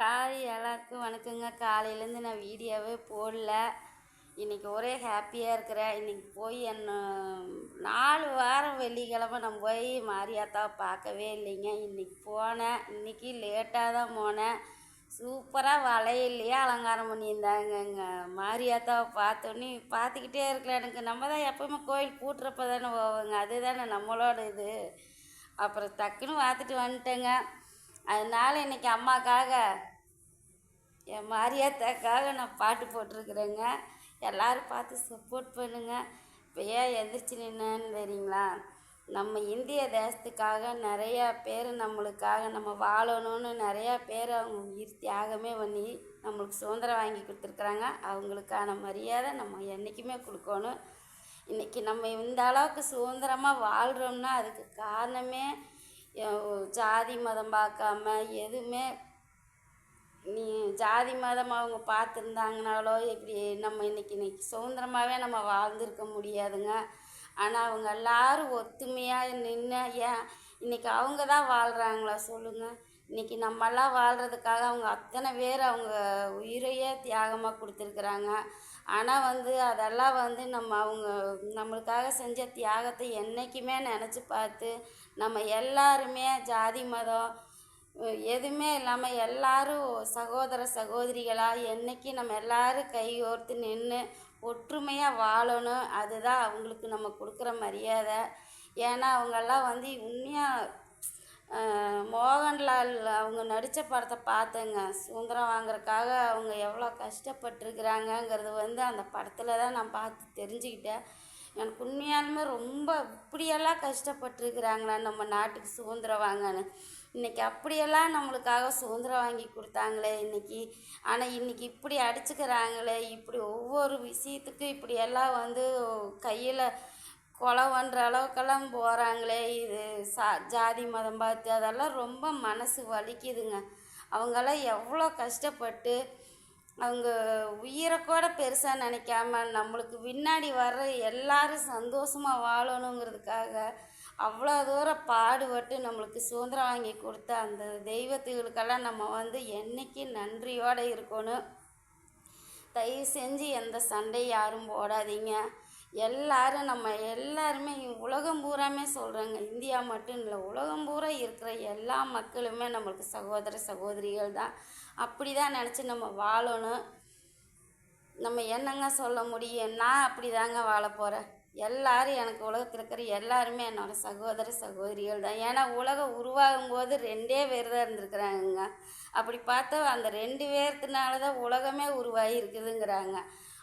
Hi எல்லாருக்கும் வணக்கங்க. காலையிலேருந்து நான் வீடியோவே போடல. இன்றைக்கி ஒரே ஹாப்பியாக இருக்கிறேன் இன்றைக்கி போய் என்ன நாலு வாரம் வெள்ளிக்கிழமை நான் போய் மாரியாத்தாவை பார்க்கவே இல்லைங்க. இன்றைக்கி போனேன். இன்றைக்கி லேட்டாக தான் போனேன். சூப்பராக வலையிலேயே அலங்காரம் பண்ணியிருந்தாங்கங்க. மாரியாத்தாவை பார்த்தோன்னே பார்த்துக்கிட்டே இருக்கலாம் எனக்கு. நம்ம தான் எப்பவுமே கோயில் கூட்டுறப்ப தானே போவோங்க. அதுதானே நம்மளோட இது. அப்புறம் டக்குன்னு பார்த்துட்டு வந்துட்டேங்க. அதனால இன்றைக்கி அம்மாக்காக என் மாரியாத்தாக்காக நான் பாட்டு போட்டிருக்கிறேங்க. எல்லோரும் பார்த்து சப்போர்ட் பண்ணுங்கள் இப்போ ஏன் எந்திரிச்சு நின்னேன்னு தெரியுங்களா? நம்ம இந்திய தேசத்துக்காக நிறையா பேர் நம்மளுக்காக நம்ம வாழணும்னு நிறையா பேர் அவங்க உயிர் தியாகமே பண்ணி நம்மளுக்கு சுதந்திரம் வாங்கி கொடுத்துருக்குறாங்க. அவங்களுக்கான மரியாதை நம்ம என்றைக்குமே கொடுக்கணும். இன்றைக்கி நம்ம இந்த அளவுக்கு சுதந்திரமாக வாழ்கிறோம்னா அதுக்கு காரணமே ஜாதி மதம் பார்க்காம எதுவுமே நீ ஜாதி மதம் அவங்க பார்த்துருந்தாங்கனாலோ இப்படி நம்ம இன்னைக்கு இன்றைக்கி சுதந்திரமாகவே நம்ம வாழ்ந்திருக்க முடியாதுங்க. ஆனால் அவங்க எல்லாரும் ஒத்துமையாக நின்று ஏன் இன்னைக்கு அவங்க தான் வாழ்கிறாங்களா சொல்லுங்கள் இன்னைக்கு நம்மெல்லாம் வாழ்கிறதுக்காக அவங்க அத்தனை பேர் அவங்க உயிரையே தியாகமாக கொடுத்துருக்குறாங்க. ஆனால் வந்து அதெல்லாம் வந்து நம்ம அவங்க நம்மளுக்காக செஞ்ச தியாகத்தை என்றைக்குமே நினச்சி பார்த்து நம்ம எல்லாருமே ஜாதி மதம் எதுவுமே இல்லாமல் எல்லாரும் சகோதர சகோதரிகளாக என்னைக்கு நம்ம எல்லாரும் கையோர்த்து நின்று ஒற்றுமையாக வாழணும் அதுதான் அவங்களுக்கு நம்ம கொடுக்குற மரியாதை. ஏன்னா அவங்கெல்லாம் வந்து உண்மையாக மோகன்லால் அவங்க நடித்த படத்தை பார்த்தேங்க. சுதந்திரம் வாங்குறதுக்காக அவங்க எவ்வளோ கஷ்டப்பட்டிருக்கிறாங்கங்கிறது வந்து அந்த படத்தில் தான் நான் பார்த்து தெரிஞ்சுக்கிட்டேன். எனக்கு உண்மையாலுமே ரொம்ப இப்படியெல்லாம் கஷ்டப்பட்டிருக்கிறாங்களா நம்ம நாட்டுக்கு சுதந்திரம் வாங்கன்னு. இன்றைக்கி அப்படியெல்லாம் நம்மளுக்காக சுதந்திரம் வாங்கி கொடுத்தாங்களே இன்னைக்கு. ஆனால் இன்றைக்கி இப்படி அடிச்சுக்கிறாங்களே இப்படி ஒவ்வொரு விஷயத்துக்கும் இப்படியெல்லாம் வந்து கையில் கொலை பண்ணுற அளவுக்கெல்லாம் போகிறாங்களே இது சா ஜாதி மதம் பார்த்து அதெல்லாம் ரொம்ப மனசு வலிக்குதுங்க. அவங்கெல்லாம் எவ்வளோ கஷ்டப்பட்டு அவங்க உயிரை கூட பெருசாக நினைக்காம நம்மளுக்கு பின்னாடி வர்ற எல்லாரும் சந்தோஷமாக வாழணுங்கிறதுக்காக அவ்வளோ தூரம் பாடுபட்டு நம்மளுக்கு சுதந்திரம் வாங்கி கொடுத்த அந்த தெய்வத்துகளுக்கெல்லாம் நம்ம வந்து என்றைக்கு நன்றியோடு இருக்கணும். தயவு செஞ்சு எந்த சண்டையும் யாரும் போடாதீங்க. எல்லாரும் நம்ம எல்லாருமே உலகம் பூராமே சொல்கிறாங்க இந்தியா மட்டும் இல்லை உலகம் பூரா இருக்கிற எல்லா மக்களுமே நம்மளுக்கு சகோதர சகோதரிகள் தான். அப்படி தான் நினச்சி நம்ம வாழணும். நம்ம என்னங்க சொல்ல முடியும்? நான் அப்படி தாங்க வாழ போகிறேன் எல்லாரும் எனக்கு உலகத்தில் இருக்கிற எல்லாருமே என்னோட சகோதர சகோதரிகள் தான். ஏன்னா உலகம் உருவாகும் போது ரெண்டே பேர் தான் இருந்திருக்கிறாங்க அப்படி பார்த்தா அந்த ரெண்டு பேர்த்துனால தான் உலகமே உருவாகி இருக்குதுங்கிறாங்க.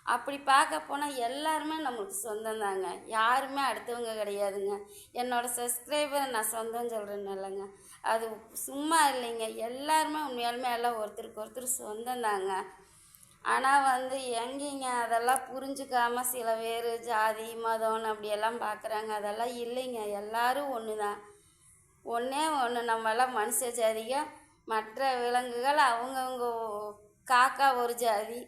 அப்படி பார்க்க போனால் எல்லாருமே நம்மளுக்கு சொந்தம் தாங்க. யாருமே அடுத்தவங்க கிடையாதுங்க. என்னோட சப்ஸ்கிரைபரை நான் சொந்தம் சொல்கிறேன்னு இல்லைங்க. அது சும்மா இல்லைங்க. எல்லாருமே உண்மையாலுமே எல்லாம் ஒருத்தருக்கு ஒருத்தர் சொந்தம் தாங்க. ஆனால் வந்து எங்கேங்க? அதெல்லாம் புரிஞ்சுக்காமல் சில பேர் ஜாதி மதம்னு அப்படியெல்லாம் பார்க்குறாங்க அதெல்லாம் இல்லைங்க. எல்லாரும் ஒன்று தான் ஒன்றே ஒன்று நம்மளாம் மனுஷ ஜாதிக. மற்ற விலங்குகள் அவங்கவுங்க காக்கா ஒரு ஜாதி.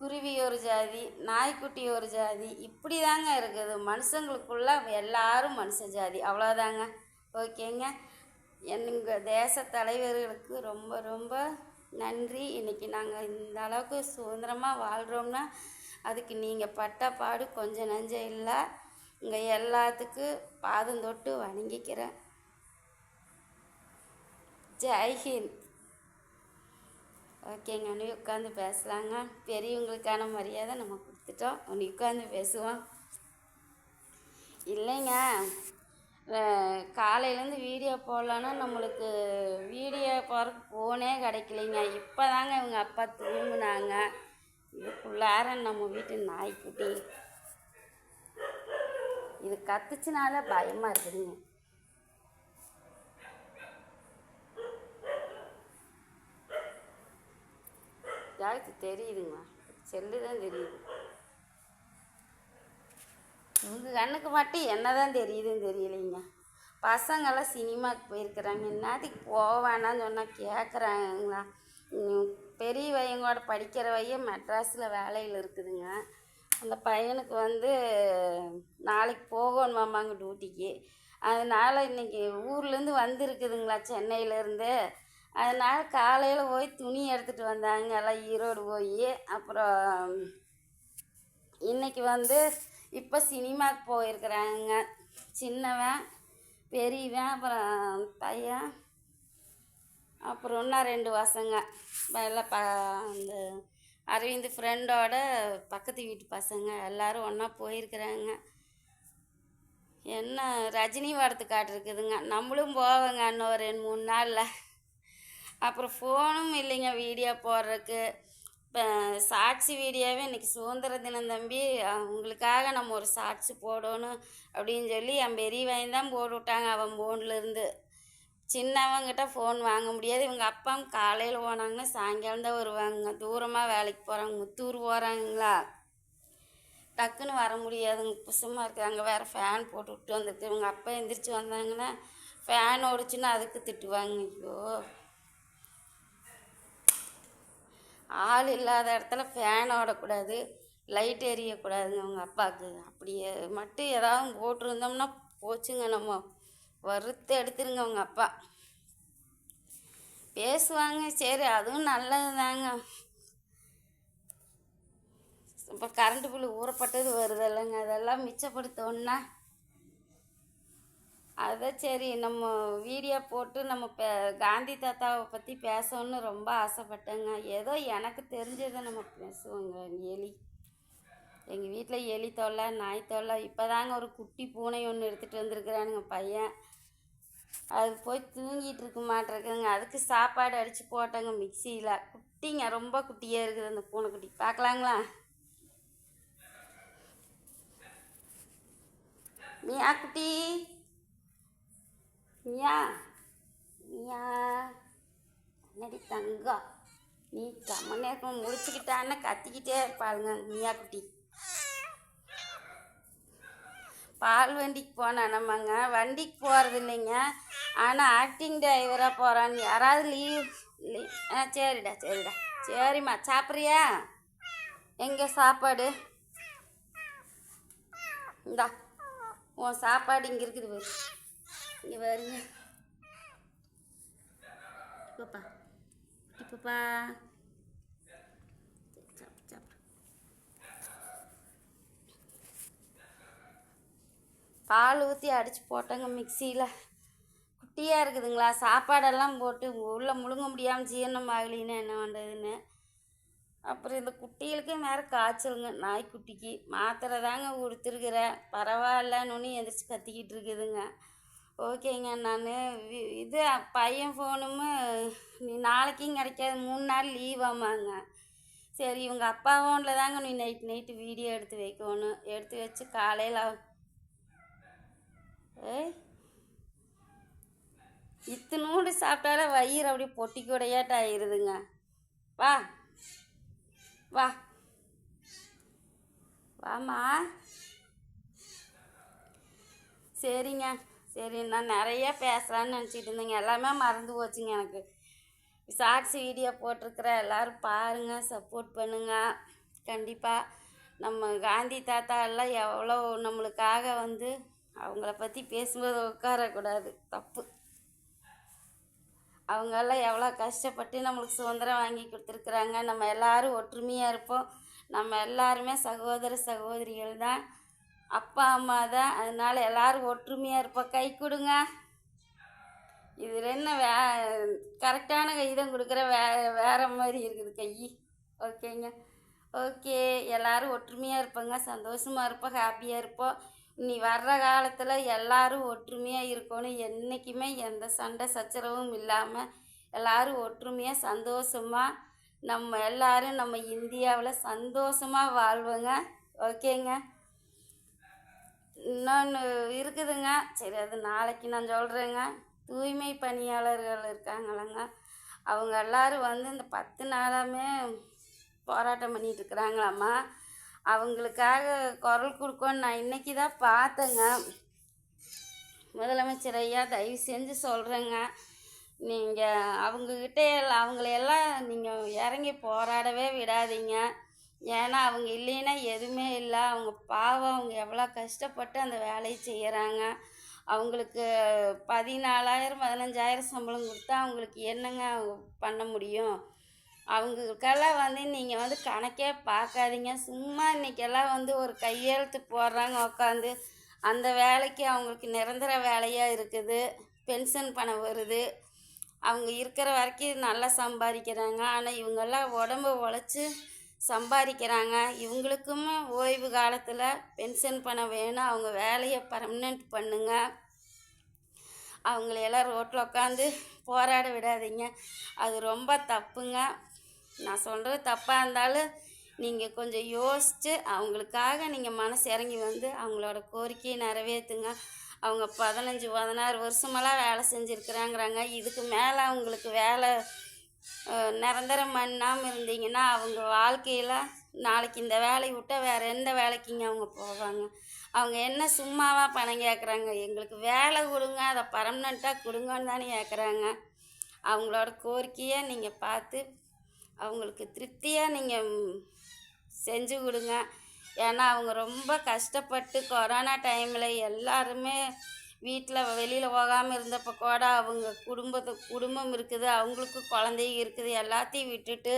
குருவி ஒரு ஜாதி நாய்க்குட்டி ஒரு ஜாதி இப்படி தாங்க இருக்குது. மனுஷங்களுக்குள்ள எல்லாரும் மனுஷ ஜாதி. அவ்வளோதாங்க ஓகேங்க. எங்கள் தேச தலைவர்களுக்கு ரொம்ப ரொம்ப நன்றி. இன்றைக்கி நாங்கள் இந்த அளவுக்கு சுதந்திரமாக வாழ்கிறோம்னா அதுக்கு நீங்கள் பட்ட பாடு கொஞ்சம் நஞ்சம் இல்லை. இங்கே எல்லாத்துக்கும் பாதம் தொட்டு வணங்கிக்கிறேன். ஜெய்ஹிந்த் ஓகேங்க நீ உட்காந்து பேசலாங்க. பெரியவங்களுக்கான மரியாதை நம்ம கொடுத்துட்டோம். உன்னை உட்காந்து பேசுவோம். இல்லைங்க. காலையிலேருந்து வீடியோ போடலான்னா நம்மளுக்கு வீடியோ போகிறக்கு ஃபோனே கிடைக்கலைங்க. இப்போ தாங்க இவங்க அப்பா தூங்குனாங்க. இதுக்குள்ளார நம்ம வீட்டு நாய்க்குட்டி. இது கத்துச்சுனால பயமாக இருக்குதுங்க. யாருக்கு தெரியுதுங்களா செல்லு தான் தெரியுது. உங்கள் கண்ணுக்கு மட்டும் என்ன தான் தெரியுதுன்னு தெரியலைங்க. பசங்கெல்லாம் சினிமாவுக்கு போயிருக்கிறாங்க. என்னத்துக்கு போவானான்னு சொன்னால் கேட்குறாங்களா பெரிய பையன் கூட படிக்கிற பையன் மெட்ராஸில் வேலையில் இருக்குதுங்க. அந்த பையனுக்கு வந்து நாளைக்கு போகணுமாமாங்க டியூட்டிக்கு அதனால் இன்னைக்கு ஊர்லேருந்து வந்திருக்குதுங்களா சென்னையிலேருந்து அதனால் காலையில் போய் துணி எடுத்துகிட்டு வந்தாங்க. எல்லாம் ஈரோடு போய் அப்புறம் இன்றைக்கி வந்து இப்போ சினிமாவுக்கு போயிருக்கிறாங்க. சின்னவன் பெரியவன் அப்புறம் பையன் அப்புறம் இன்னும் ரெண்டு பசங்க. எல்லாம் ப அந்த அரவிந்த் ஃப்ரெண்டோட பக்கத்து வீட்டு பசங்க. எல்லாரும் ஒன்றா போயிருக்கிறாங்க. என்ன ரஜினி படத்துக்கு காட்டிருக்குதுங்க. நம்மளும் போவோங்க இன்னும் ரெண்டு மூணு நாளில். அப்புறம் ஃபோனும் இல்லைங்க வீடியோ போடுறதுக்கு. இப்போ சாட்சி வீடியோவே இன்றைக்கி சுதந்திர தினம் தம்பி. உங்களுக்காக நம்ம ஒரு சாட்சி போடணும் அப்படின்னு சொல்லி என் பெரியவன் தான் போட்டு விட்டாங்க அவன் ஃபோன்லேருந்து சின்னவங்கிட்ட ஃபோன் வாங்க முடியாது. இவங்க அப்பா காலையில் போனாங்கன்னா சாயங்காலம் தான் வருவாங்க. தூரமாக வேலைக்கு போகிறாங்க முத்தூர் போகிறாங்களா டக்குன்னு வர முடியாதுங்க. புசமாக இருக்குது அங்கே வேறு ஃபேன் போட்டு விட்டு வந்துட்டு. இவங்க அப்பா எந்திரிச்சு வந்தாங்கன்னா ஃபேன் ஓடிச்சுன்னா அதுக்கு திட்டுவாங்க. ஐயோ. ஆள் இல்லாத இடத்துல ஃபேன் ஓடக்கூடாது லைட் எரியக்கூடாதுங்க அவங்க அப்பாவுக்கு அப்படியே மட்டும் ஏதாவது போட்டிருந்தோம்னா போச்சுங்க நம்ம. வறுத்து எடுத்துருங்க அவங்க அப்பா. பேசுவாங்க சரி அதுவும் நல்லது தாங்க இப்போ கரண்ட்டு பில்லு ஊறப்பட்டது வருது இல்லைங்க. அதெல்லாம் மிச்சப்படுத்தோன்னா அதான் சரி நம்ம வீடியோ போட்டு நம்ம பே காந்தி தாத்தாவை பற்றி பேசணும்னு ரொம்ப ஆசைப்பட்டேங்க. ஏதோ எனக்கு தெரிஞ்சதை நம்ம பேசுவோங்க எலி. எங்கள் வீட்டில் எலி தொல்லை நாய் தொல்லை. இப்போ தாங்க ஒரு குட்டி பூனை ஒன்று எடுத்துகிட்டு வந்திருக்கிறானுங்க பையன். அது போய் தூங்கிட்டு இருக்க மாட்டிருக்குங்க அதுக்கு சாப்பாடு அடித்து போட்டேங்க மிக்சியில். குட்டிங்க ரொம்ப குட்டியாக இருக்குது அந்த பூனைக்குட்டி. பார்க்கலாங்களா? மியா குட்டி. மியா மியா என்னடி தங்கம் நீ கம்ம நேரம் முடிச்சுக்கிட்டான்னு கத்திக்கிட்டே இருப்பாளுங்க மியா குட்டி. பால் வண்டிக்கு போனேன் நம்மங்க வண்டிக்கு போகிறது இல்லைங்க. ஆனால் ஆக்டிங் டிரைவராக போகிறான்னு யாராவது லீவ் லீவ் ஆ சரிடா சரிடா. சரிம்மா சாப்பிட்றியா? எங்கே சாப்பாடு? இந்தா உன் சாப்பாடு இங்கே இருக்குது இங்கே வருங்க இப்போப்பா சாப்பிடு சாப்பிடு பால் ஊற்றி அடித்து போட்டேங்க மிக்சியில். குட்டியாக இருக்குதுங்களா? சாப்பாடெல்லாம் போட்டு உள்ளே முழுங்க முடியாமல் ஜீரணம் ஆகலின்னு என்ன பண்ணுறதுன்னு அப்புறம் இந்த குட்டிகளுக்கு வேறு காய்ச்சலுங்க. நாய்க்குட்டிக்கு. மாத்திரை தாங்க கொடுத்துருக்குறேன் பரவாயில்லன்னு எந்திரிச்சு கத்திக்கிட்டு இருக்குதுங்க. ஓகேங்க நான் இது பையன் ஃபோனும் நீ நாளைக்கும் கிடைக்காது மூணு நாள் லீவ் ஆமாங்க. சரி இவங்க அப்பா ஃபோனில் தாங்க நீ நைட் நைட்டு வீடியோ எடுத்து வைக்கணும். எடுத்து வச்சு காலையில் ஏய் இத்தினூண்டு சாப்பிட்டாலே வயிறு அப்படியே பொட்டி கூடையாட்ட ஆயிடுதுங்க வா வா வாம்மா. சரிங்க. சரி நான் நிறைய பேசலான்னு நினச்சிட்டு இருந்தேங்க. எல்லாமே மறந்து போச்சுங்க எனக்கு. ஷார்ட்ஸ் வீடியோ போட்டிருக்கிற எல்லோரும் பாருங்கள் சப்போர்ட் பண்ணுங்கள் கண்டிப்பாக நம்ம காந்தி தாத்தா எல்லாம் எவ்வளோ நம்மளுக்காக வந்து அவங்கள பற்றி பேசும்போது உட்காரக்கூடாது. தப்பு. அவங்கெல்லாம் எவ்வளோ கஷ்டப்பட்டு நம்மளுக்கு சுதந்திரம் வாங்கி கொடுத்துருக்குறாங்க. நம்ம எல்லோரும் ஒற்றுமையாக இருப்போம். நம்ம எல்லாருமே சகோதர சகோதரிகள் தான். அப்பா அம்மா தான். அதனால் எல்லோரும் ஒற்றுமையாக இருப்போம் கை கொடுங்க. இதில் என்ன வே கரெக்டான கை தான் கொடுக்குற. வே வேறு மாதிரி இருக்குது கை. ஓகேங்க. ஓகே. எல்லோரும் ஒற்றுமையாக இருப்போங்க. சந்தோஷமாக இருப்போம் ஹாப்பியாக இருப்போம் நீ வர்ற காலத்தில் எல்லோரும் ஒற்றுமையாக இருக்கணும். என்றைக்குமே எந்த சண்டை சச்சரவும் இல்லாமல் எல்லோரும் ஒற்றுமையாக சந்தோஷமாக நம்ம எல்லாரும் நம்ம இந்தியாவில் சந்தோஷமாக வாழ்வோங்க. ஓகேங்க. இன்னொன்று இருக்குதுங்க. சரி அது நாளைக்கு நான் சொல்கிறேங்க தூய்மை பணியாளர்கள் இருக்காங்களங்க அவங்க எல்லாரும் வந்து இந்த பத்து நாளாமே போராட்டம் பண்ணிட்டு இருக்கிறாங்களாம்மா. அவங்களுக்காக குரல் கொடுக்கோன்னு நான் இன்னைக்கு தான் பார்த்தேங்க. முதலமைச்சர் ஐயா தயவு செஞ்சு சொல்கிறேங்க நீங்கள் அவங்கக்கிட்ட எல்லாம் அவங்களையெல்லாம் நீங்கள் இறங்கி போராடவே விடாதீங்க. ஏன்னா அவங்க இல்லைன்னா எதுவுமே இல்லை. அவங்க பாவம் அவங்க எவ்வளோ கஷ்டப்பட்டு அந்த வேலையை செய்கிறாங்க அவங்களுக்கு பதினாலாயிரம் பதினஞ்சாயிரம் சம்பளம் கொடுத்தா அவங்களுக்கு என்னங்க அவங்க பண்ண முடியும்? அவங்களுக்கெல்லாம் வந்து நீங்கள் வந்து கணக்கே பார்க்காதீங்க. சும்மா இன்னைக்கெல்லாம் வந்து ஒரு கையெழுத்து போடுறாங்க உட்காந்து அந்த வேலைக்கு அவங்களுக்கு நிரந்தர வேலையாக இருக்குது. பென்ஷன் பணம் வருது. அவங்க இருக்கிற வரைக்கும் நல்லா சம்பாதிக்கிறாங்க. ஆனால் இவங்கெல்லாம் உடம்பு உழைச்சி சம்பாதிக்கிறாங்க. இவங்களுக்கும் ஓய்வு காலத்தில் பென்ஷன் பணம் வேணும். அவங்க வேலையை பர்மனெண்ட் பண்ணுங்க. அவங்களையெல்லாம் ரோட்டில் உட்காந்து போராட விடாதீங்க. அது ரொம்ப தப்புங்க. நான் சொல்கிறது தப்பாக இருந்தாலும் நீங்கள் கொஞ்சம் யோசித்து அவங்களுக்காக நீங்கள் மனசு இறங்கி வந்து அவங்களோட கோரிக்கையை நிறைவேற்றுங்க அவங்க பதினஞ்சு பதினாறு வருஷமெல்லாம் வேலை செஞ்சுருக்குறாங்கிறாங்க. இதுக்கு மேலே அவங்களுக்கு வேலை நிரந்தரம் பண்ணாமல் இருந்தீங்கன்னா அவங்க வாழ்க்கையில் நாளைக்கு இந்த வேலையை விட்டால் வேறு எந்த வேலைக்குங்க அவங்க போவாங்க? அவங்க என்ன சும்மாவா பணம் கேட்குறாங்க எங்களுக்கு வேலை கொடுங்க அதை பர்மனெண்ட்டாக கொடுங்கன்னு தானே கேட்குறாங்க அவங்களோட கோரிக்கையை நீங்கள் பார்த்து அவங்களுக்கு திருப்தியாக நீங்கள் செஞ்சு கொடுங்க. ஏன்னா அவங்க ரொம்ப கஷ்டப்பட்டு கொரோனா டைமில் எல்லாருமே வீட்டில் வெளியில் போகாமல் இருந்தப்போ கூட அவங்க குடும்பத்து குடும்பம் இருக்குது அவங்களுக்கு குழந்தைங்க இருக்குது எல்லாத்தையும் விட்டுட்டு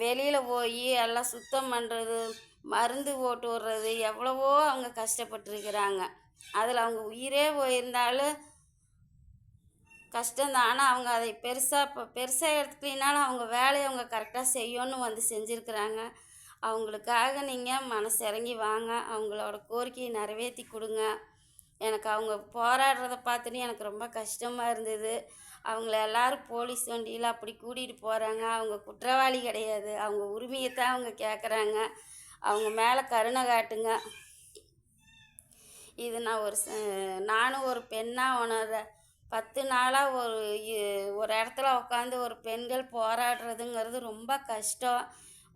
வெளியில் போய் எல்லாம் சுத்தம் பண்ணுறது மருந்து போட்டு விடுறது எவ்வளவோ அவங்க கஷ்டப்பட்டுருக்கிறாங்க. அதில் அவங்க உயிரே போயிருந்தாலும் கஷ்டம்தான். ஆனால் அவங்க அதை பெருசாக இப்போ பெருசாக எடுத்துக்கலினாலும் அவங்க வேலையை அவங்க கரெக்டாக செய்யணும்னு வந்து செஞ்சுருக்குறாங்க. அவங்களுக்காக நீங்கள் மனசு இறங்கி வாங்க. அவங்களோட கோரிக்கையை நிறைவேற்றி கொடுங்க. எனக்கு அவங்க போராடுறத பார்த்துட்டு எனக்கு ரொம்ப கஷ்டமாக இருந்தது. அவங்கள எல்லாரும் போலீஸ் வண்டியில் அப்படி கூட்டிகிட்டு போகிறாங்க அவங்க குற்றவாளி கிடையாது. அவங்க உரிமையை தான் அவங்க கேட்குறாங்க அவங்க மேலே கருணை காட்டுங்க. இது நான் ஒரு நானும் ஒரு பெண்ணாக உணர்றேன் பத்து நாளாக ஒரு ஒரு இடத்துல உட்காந்து ஒரு பெண்கள் போராடுறதுங்கிறது ரொம்ப கஷ்டம்.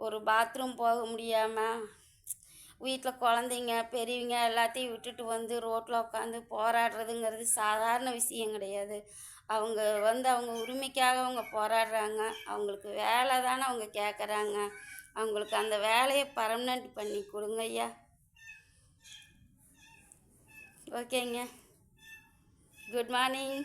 ஒரு பாத்ரூம் போக முடியாமல் வீட்டில் குழந்தைங்க பெரியவங்க எல்லாத்தையும் விட்டுட்டு வந்து ரோட்டில் உட்காந்து போராடுறதுங்கிறது சாதாரண விஷயம் கிடையாது. அவங்க வந்து அவங்க உரிமைக்காக அவங்க போராடுறாங்க. அவங்களுக்கு வேலை தானே அவங்க கேட்குறாங்க அவங்களுக்கு அந்த வேலையை பர்மனெண்ட் பண்ணி கொடுங்க ஐயா. ஓகேங்க. Good morning